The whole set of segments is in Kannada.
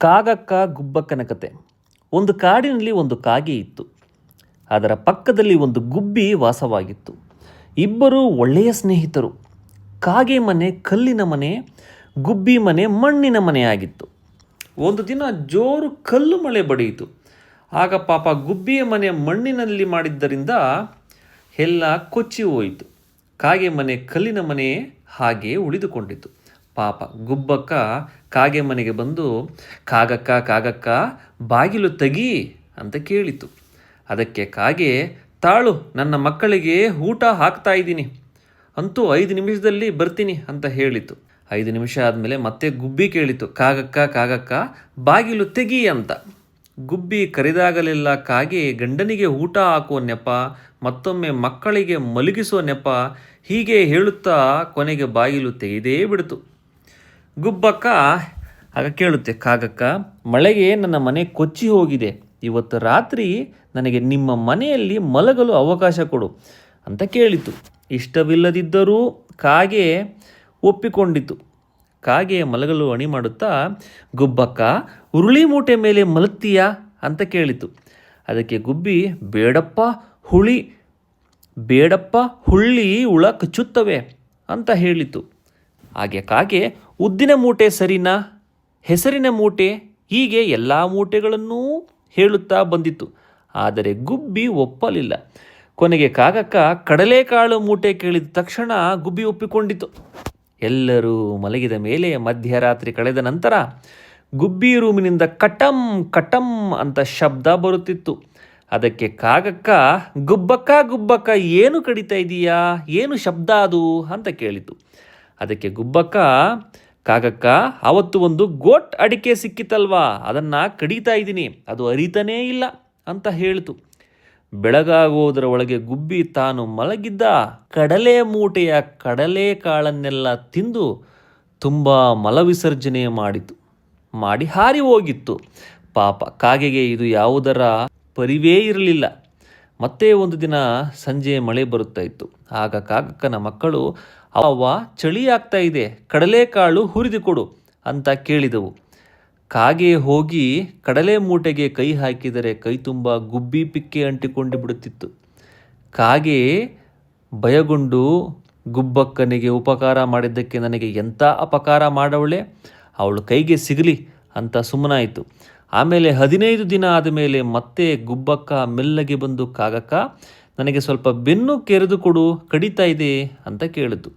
ಕಾಗಕ್ಕ ಗುಬ್ಬಕ್ಕನ ಕತೆ. ಒಂದು ಕಾಡಿನಲ್ಲಿ ಒಂದು ಕಾಗೆ ಇತ್ತು. ಅದರ ಪಕ್ಕದಲ್ಲಿ ಒಂದು ಗುಬ್ಬಿ ವಾಸವಾಗಿತ್ತು. ಇಬ್ಬರು ಒಳ್ಳೆಯ ಸ್ನೇಹಿತರು. ಕಾಗೆ ಮನೆ, ಕಲ್ಲಿನ ಮನೆ, ಗುಬ್ಬಿ ಮನೆ, ಮಣ್ಣಿನ ಮನೆಯಾಗಿತ್ತು ಒಂದು ದಿನ ಜೋರು ಕಲ್ಲು ಮಳೆ ಬಡಿಯಿತು. ಆಗ ಪಾಪ ಗುಬ್ಬಿಯ ಮನೆ ಮಣ್ಣಿನಲ್ಲಿ ಮಾಡಿದ್ದರಿಂದ ಎಲ್ಲ ಕೊಚ್ಚಿ ಹೋಯಿತು. ಕಾಗೆ ಮನೆ, ಕಲ್ಲಿನ ಮನೆ ಹಾಗೆ ಉಳಿದುಕೊಂಡಿತು. ಪಾಪ. ಗುಬ್ಬಕ್ಕ ಕಾಗೆ ಮನೆಗೆ ಬಂದು, ಕಾಗಕ್ಕ ಕಾಗಕ್ಕ, ಬಾಗಿಲು ತೆಗಿ ಅಂತ ಕೇಳಿತು. ಅದಕ್ಕೆ ಕಾಗೆ, ತಾಳು, ನನ್ನ ಮಕ್ಕಳಿಗೆ ಊಟ ಹಾಕ್ತಾ ಇದ್ದೀನಿ. ಅಂತೂ ಐದು ನಿಮಿಷದಲ್ಲಿ ಬರ್ತೀನಿ ಅಂತ ಹೇಳಿತು. ಐದು ನಿಮಿಷ ಆದಮೇಲೆ ಮತ್ತೆ ಗುಬ್ಬಿ ಕೇಳಿತು. ಕಾಗಕ್ಕ ಕಾಗಕ್ಕ, ಬಾಗಿಲು ತೆಗಿ ಅಂತ. ಗುಬ್ಬಿ ಕರೆದಾಗಲೆಲ್ಲ ಕಾಗೆ ಗಂಡನಿಗೆ ಊಟ ಹಾಕುವ ನೆಪ, ಮತ್ತೊಮ್ಮೆ ಮಕ್ಕಳಿಗೆ ಮಲಗಿಸುವ ನೆಪ, ಹೀಗೆ ಹೇಳುತ್ತಾ ಕೊನೆಗೆ ಬಾಗಿಲು ತೆಗೆದೇ ಬಿಡ್ತು. ಗುಬ್ಬಕ್ಕ, ಆಗ ಕೇಳುತ್ತೆ, ಕಾಗಕ್ಕ, ಮಳೆಗೆ ನನ್ನ ಮನೆ ಕೊಚ್ಚಿ ಹೋಗಿದೆ. ಇವತ್ತು ರಾತ್ರಿ ನನಗೆ ನಿಮ್ಮ ಮನೆಯಲ್ಲಿ ಮಲಗಲು ಅವಕಾಶ ಕೊಡು ಅಂತ ಕೇಳಿತು. ಇಷ್ಟವಿಲ್ಲದಿದ್ದರೂ ಕಾಗೆ ಒಪ್ಪಿಕೊಂಡಿತು. ಕಾಗೆ ಮಲಗಲು ಅಣಿ ಮಾಡುತ್ತಾ, ಗುಬ್ಬಕ್ಕ ಉರುಳಿ ಮೂಟೆ ಮೇಲೆ ಮಲಗ್ತೀಯಾ ಅಂತ ಕೇಳಿತು. ಅದಕ್ಕೆ ಗುಬ್ಬಿ, ಬೇಡಪ್ಪ, ಹುಳಿ, ಬೇಡಪ್ಪ, ಹುಳ್ಳಿ ಹುಳ ಕಚ್ಚುತ್ತವೆ ಅಂತ ಹೇಳಿತು. ಹಾಗೆ ಕಾಗೆ ಉದ್ದಿನ ಮೂಟೆ ಸರಿನಾ ಹೆಸರಿನ ಮೂಟೆ ಹೀಗೆ ಎಲ್ಲ ಮೂಟೆಗಳನ್ನೂ ಹೇಳುತ್ತಾ ಬಂದಿತ್ತು. ಆದರೆ ಗುಬ್ಬಿ ಒಪ್ಪಲಿಲ್ಲ. ಕೊನೆಗೆ ಕಾಗಕ್ಕ ಕಡಲೆಕಾಳು ಮೂಟೆ ಕೇಳಿದ ತಕ್ಷಣ ಗುಬ್ಬಿ ಒಪ್ಪಿಕೊಂಡಿತು ಎಲ್ಲರೂ ಮಲಗಿದ ಮೇಲೆ ಮಧ್ಯರಾತ್ರಿ ಕಳೆದ ನಂತರ ಗುಬ್ಬಿ ರೂಮಿನಿಂದ ಕಟಂ ಕಟಂ ಅಂತ ಶಬ್ದ ಬರುತ್ತಿತ್ತು. ಅದಕ್ಕೆ ಕಾಗಕ್ಕ, ಗುಬ್ಬಕ್ಕ ಗುಬ್ಬಕ್ಕ, ಏನು ಕಡಿತಾ ಇದೀಯಾ? ಏನು ಶಬ್ದ ಅದು? ಅಂತ ಕೇಳಿತು. ಅದಕ್ಕೆ ಗುಬ್ಬಕ್ಕ ಕಾಗಕ್ಕ ಅವತ್ತು ಒಂದು ಗೋಟ್ ಅಡಿಕೆ ಸಿಕ್ಕಿತಲ್ವಾ? ಅದನ್ನು ಕಡಿತಾ ಇದ್ದೀನಿ. ಅದು ಅರಿತಾನೇ ಇಲ್ಲ ಅಂತ ಹೇಳಿತು. ಬೆಳಗಾಗೋದರ ಒಳಗೆ ಗುಬ್ಬಿ ತಾನು ಮಲಗಿದ್ದ ಕಡಲೆ ಮೂಟೆಯ ಕಡಲೆ ಕಾಳನ್ನೆಲ್ಲ ತಿಂದು ತುಂಬ ಮಲವಿಸರ್ಜನೆ ಮಾಡಿತು. ಮಾಡಿ ಹಾರಿ ಹೋಗಿತ್ತು. ಪಾಪ ಕಾಗೆಗೆ ಇದು ಯಾವುದರ ಪರಿವೇ ಇರಲಿಲ್ಲ. ಮತ್ತೆ ಒಂದು ದಿನ ಸಂಜೆ ಮಳೆ ಬರುತ್ತಾ ಇತ್ತು. ಆಗ ಕಾಕಕ್ಕನ ಮಕ್ಕಳು, ಅವ್ವ, ಚಳಿ ಆಗ್ತಾ ಇದೆ, ಕಡಲೆಕಾಳು ಹುರಿದುಕೊಡು ಅಂತ ಕೇಳಿದವು. ಕಾಗೆ ಹೋಗಿ ಕಡಲೆ ಮೂಟೆಗೆ ಕೈ ಹಾಕಿದರೆ ಕೈ ತುಂಬ ಗುಬ್ಬಿ ಪಿಕ್ಕೆ ಅಂಟಿಕೊಂಡು ಬಿಡುತ್ತಿತ್ತು. ಕಾಗೆ ಭಯಗೊಂಡು ಗುಬ್ಬಕ್ಕನಿಗೆ ಉಪಕಾರ ಮಾಡಿದ್ದಕ್ಕೆ ನನಗೆ ಎಂಥ ಅಪಕಾರ ಮಾಡವಳೆ? ಅವಳು ಕೈಗೆ ಸಿಗಲಿ ಅಂತ ಸುಮ್ಮನಾಯಿತು. ಆಮೇಲೆ ಹದಿನೈದು ದಿನ ಆದ ಮೇಲೆ ಮತ್ತೆ ಗುಬ್ಬಕ್ಕ ಮೆಲ್ಲಗೆ ಬಂದು, ಕಾಗಕ್ಕ, ನನಗೆ ಸ್ವಲ್ಪ ಬೆನ್ನು ಕೆರೆದು ಕೊಡು, ಕಡಿತಾ ಇದೆ ಅಂತ ಕೇಳಿತು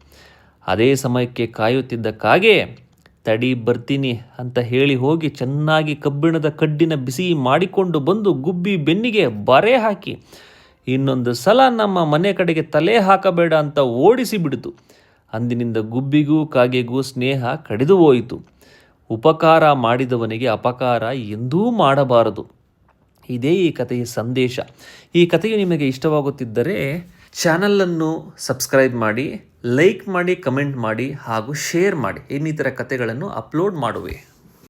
ಅದೇ ಸಮಯಕ್ಕೆ ಕಾಯುತ್ತಿದ್ದ ಕಾಗೆ, ತಡಿ ಬರ್ತೀನಿ ಅಂತ ಹೇಳಿ ಹೋಗಿ ಚೆನ್ನಾಗಿ ಕಬ್ಬಿಣದ ಕಡ್ಡಿನ ಬಿಸಿ ಮಾಡಿಕೊಂಡು ಬಂದು ಗುಬ್ಬಿ ಬೆನ್ನಿಗೆ ಬರೆ ಹಾಕಿ, ಇನ್ನೊಂದು ಸಲ ನಮ್ಮ ಮನೆ ಕಡೆಗೆ ತಲೆ ಹಾಕಬೇಡ ಅಂತ ಓಡಿಸಿ ಬಿಡಿತು. ಅಂದಿನಿಂದ ಗುಬ್ಬಿಗೂ ಕಾಗೆಗೂ ಸ್ನೇಹ ಕಡಿದು ಹೋಯಿತು. ಉಪಕಾರ ಮಾಡಿದವನಿಗೆ ಅಪಕಾರ ಎಂದೂ ಮಾಡಬಾರದು. ಇದೇ ಈ ಕಥೆಯ ಸಂದೇಶ. ಈ ಕಥೆಯು ನಿಮಗೆ ಇಷ್ಟವಾಗುತ್ತಿದ್ದರೆ ಚಾನಲನ್ನು ಸಬ್ಸ್ಕ್ರೈಬ್ ಮಾಡಿ, ಲೈಕ್ ಮಾಡಿ, ಕಮೆಂಟ್ ಮಾಡಿ ಹಾಗೂ ಶೇರ್ ಮಾಡಿ. ಇನ್ನಿತರ ಕಥೆಗಳನ್ನು ಅಪ್ಲೋಡ್ ಮಾಡುವೆ.